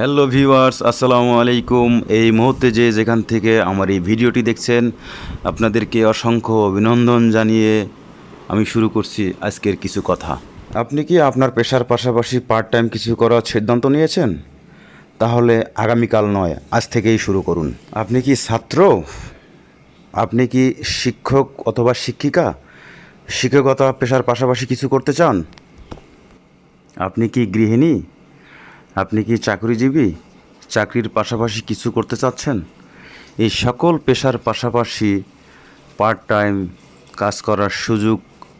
Hello viewers আসসালামু আলাইকুম এই মুহূর্তে যে যেখান থেকে আমার এই ভিডিওটি দেখছেন, আপনাদেরকে অসংখ্য অভিনন্দন জানিয়ে আমি শুরু করছি আজকের কিছু কথা। আপনি কি আপনার পেশার পাশাপাশি পার্ট টাইম কিছু করার সিদ্ধান্ত নিয়েছেন? তাহলে আগামীকাল নয়, আজ থেকেই শুরু করুন। আপনি কি ছাত্র? আপনি কি শিক্ষক অথবা শিক্ষিকা? শিক্ষকতা পেশার পাশাপাশি কিছু করতে চান? আপনি কি গৃহিণী? আপনি কি চাকরিজীবী? চাকরির পাশাপাশি কিছু করতে চাচ্ছেন? এই সকল পেশার পাশাপাশি পার্ট টাইম কাজ করার সুযোগ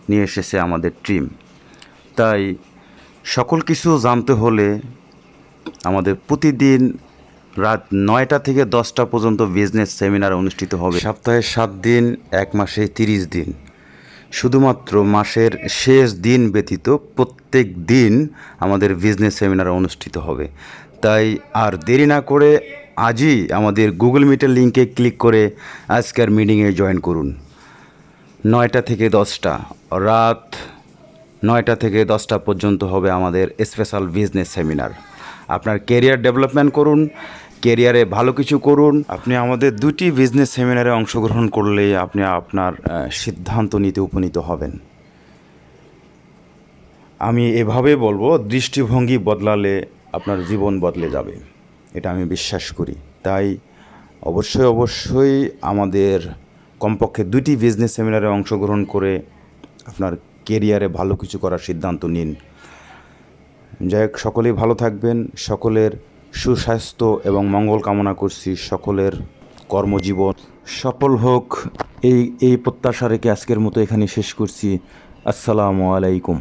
নিয়ে এসেছে আমাদের টিম তাই সকল কিছু জানতে হলে আমাদের প্রতিদিন রাত নয়টা থেকে দশটা পর্যন্ত বিজনেস সেমিনার অনুষ্ঠিত হবে। সপ্তাহে সাত দিন, এক মাসে তিরিশ দিন। শুধুমাত্র মাসের শেষ দিন ব্যতীত প্রত্যেক দিন আমাদের বিজনেস সেমিনার অনুষ্ঠিত হবে। তাই আর দেরি না করে আজই আমাদের গুগল মিটের লিঙ্কে ক্লিক করে আজকের মিটিংয়ে জয়েন করুন। নয়টা থেকে দশটা, রাত নয়টা থেকে দশটা পর্যন্ত হবে আমাদের স্পেশাল বিজনেস সেমিনার আপনার কেরিয়ার ডেভেলপমেন্ট করুন কেরিয়ারে ভালো কিছু করুন। আপনি আমাদের দুটি বিজনেস সেমিনারে অংশগ্রহণ করলে আপনি আপনার সিদ্ধান্ত নিতে উপনীত হবেন। আমি এভাবে বলব, দৃষ্টিভঙ্গি বদলালে আপনার জীবন বদলে যাবে। এটা আমি বিশ্বাস করি। তাই অবশ্যই অবশ্যই আমাদের কমপক্ষে দুটি বিজনেস সেমিনারে অংশগ্রহণ করে আপনার কেরিয়ারে ভালো কিছু করার সিদ্ধান্ত নিন। যাই হোক, সকলেই ভালো থাকবেন। সকলের সুস্বাস্থ্য এবং মঙ্গল কামনা করছি সকলের কর্মজীবন। সফল হোক, এই এই প্রত্যাশা রেখে আজকের মতো এখানে শেষ করছি। আসসালামু আলাইকুম।